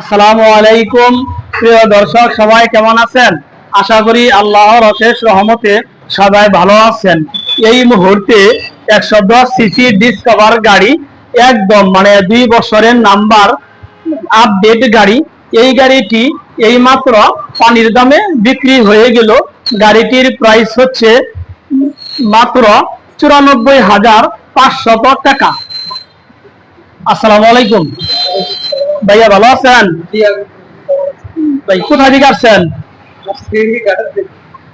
আসসালামু আলাইকুম। প্রিয় দর্শক, সবাই কেমন আছেন? আশা করি আল্লাহর অশেষ রহমতে সবাই ভালো আছেন। এই মুহূর্তে একশো দশ সিসি ডিসকভার গাড়ি, একদম মানে দুই বছরের নাম্বার আপডেট গাড়ি। এই গাড়িটি এই মাত্র পানির দামে বিক্রি হয়ে গেল। গাড়িটির প্রাইস হচ্ছে মাত্র চুরানব্বই হাজার পাঁচশত টাকা। আসসালামু আলাইকুম। ভাইয়া ভালো আছেন? ভাই কোথা থেকে আসছেন?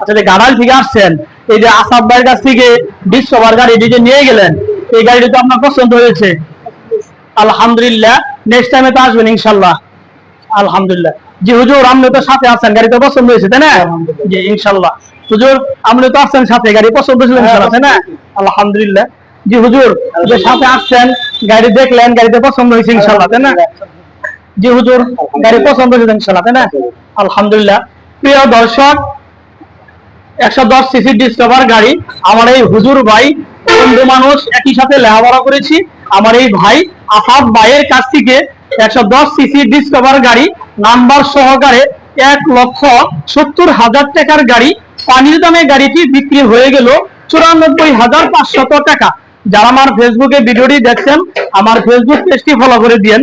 আচ্ছা যে গাড়াল থেকে আসছেন এই যে আসাদ ভাইয়ের কাছ থেকে ডিসকভার গাড়ি যে নিয়ে গেলেন এই গাড়িটা তো আপনার পছন্দ হয়েছে। আলহামদুলিল্লাহ নেক্সট টাইমে তো আসবেন ইনশাল্লাহ। আলহামদুলিল্লাহ। জি হুজুর আপনি তো সাথে আছেন গাড়ি তো পছন্দ হয়েছে তাই না? জি ইনশাল্লাহ। হুজুর আপনি তো আসছেন সাথে গাড়ি পছন্দ হয়েছিল ইনশাল্লাহ তাই না? আলহামদুলিল্লাহ। জি হুজুর যে সাথে আসছেন গাড়ি দেখলেন গাড়িতে পছন্দ হয়েছে ইনশাল্লাহ তাই না? জি হুজুর গাড়ি পছন্দ হয়েছে ইনশাল্লাহ তাই না? আলহামদুলিল্লাহ। প্রিয় দর্শক একশো দশ সিসি ডিসকভার গাড়ি আমার এই হুজুর ভাই বন্ধু মানুষ একই সাথে লেখাপড়া করেছি। আমার এই ভাই আসাদ ভাইয়ের কাছ থেকে একশো দশ সিসি ডিসকভার গাড়ি নাম্বার সহকারে এক লক্ষ সত্তর হাজার টাকার গাড়ি পানির দামে গাড়িটি বিক্রি হয়ে গেল চুরানব্বই হাজার পাঁচশত টাকা। যারা আমার ফেসবুকে ভিডিওটি দেখছেন আমার ফেসবুক পেজটি ফলো করে দিয়েন।